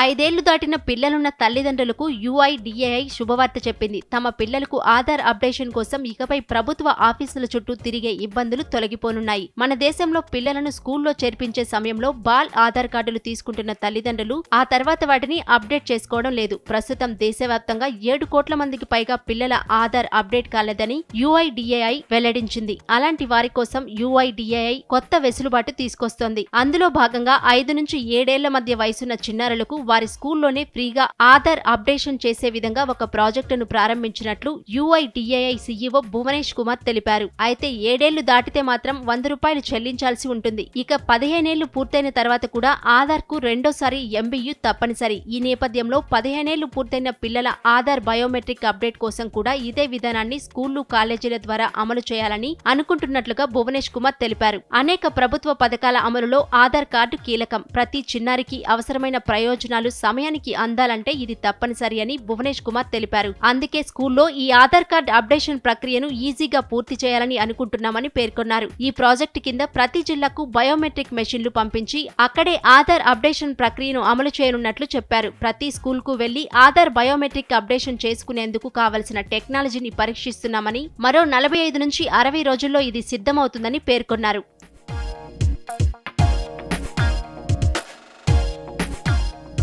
ఐదేళ్ళు దాటిన పిల్లలున్న తల్లిదండ్రులకు యుఐడిఏఐ శుభవార్త చెప్పింది. తమ పిల్లలకు ఆధార్ అప్డేషన్ కోసం ఇకపై ప్రభుత్వ ఆఫీసుల చుట్టూ తిరిగే ఇబ్బందులు తొలగిపోనున్నాయి. మన దేశంలో పిల్లలను స్కూల్లో చేర్పించే సమయంలో బాల్ ఆధార్ కార్డులు తీసుకుంటున్న తల్లిదండ్రులు ఆ తర్వాత వాటిని అప్డేట్ చేసుకోవడం లేదు. ప్రస్తుతం దేశవ్యాప్తంగా ఏడు కోట్ల మందికి పైగా పిల్లల ఆధార్ అప్డేట్ కాలేదని యుఐడిఏఐ వెల్లడించింది. అలాంటి వారి కోసం యుఐడిఏఐ కొత్త వెసులుబాటు తీసుకొస్తోంది. అందులో భాగంగా ఐదు నుంచి ఏడేళ్ళ మధ్య వయసున్న చిన్నారులకు వారి స్కూల్లోనే ఫ్రీగా ఆధార్ అప్డేషన్ చేసే విధంగా ఒక ప్రాజెక్టును ప్రారంభించినట్లు యుఐడిఏఐ సీఈఓ భువనేష్ కుమార్ తెలిపారు. అయితే ఏడేళ్ళు దాటితే మాత్రం వంద రూపాయలు చెల్లించాల్సి ఉంటుంది. ఇక పదిహేనేళ్ళు పూర్తయిన తర్వాత కూడా ఆధార్కు రెండోసారి ఎంబీయు తప్పనిసరి. ఈ నేపథ్యంలో పదిహేనేళ్ళు పూర్తయిన పిల్లల ఆధార్ బయోమెట్రిక్ అప్డేట్ కోసం కూడా ఇదే విధానాన్ని స్కూళ్ళు కాలేజీల ద్వారా అమలు చేయాలని అనుకుంటున్నట్లుగా భువనేష్ కుమార్ తెలిపారు. అనేక ప్రభుత్వ పథకాల అమలులో ఆధార్ కార్డు కీలకం. ప్రతి చిన్నారికి అవసరమైన ప్రయోజనం ప్రయోజనాలు సమయానికి అందాలంటే ఇది తప్పనిసరి అని భువనేష్ కుమార్ తెలిపారు. అందుకే స్కూల్లో ఈ ఆధార్ కార్డ్ అప్డేషన్ ప్రక్రియను ఈజీగా పూర్తి చేయాలని అనుకుంటున్నామని పేర్కొన్నారు. ఈ ప్రాజెక్టు కింద ప్రతి జిల్లాకు బయోమెట్రిక్ మెషిన్లు పంపించి అక్కడే ఆధార్ అప్డేషన్ ప్రక్రియను అమలు చేయనున్నట్లు చెప్పారు. ప్రతి స్కూల్కు వెళ్ళి ఆధార్ బయోమెట్రిక్ అప్డేషన్ చేసుకునేందుకు కావలసిన టెక్నాలజీని పరీక్షిస్తున్నామని మరో నలభై ఐదు నుంచి అరవై రోజుల్లో ఇది సిద్ధమవుతుందని పేర్కొన్నారు.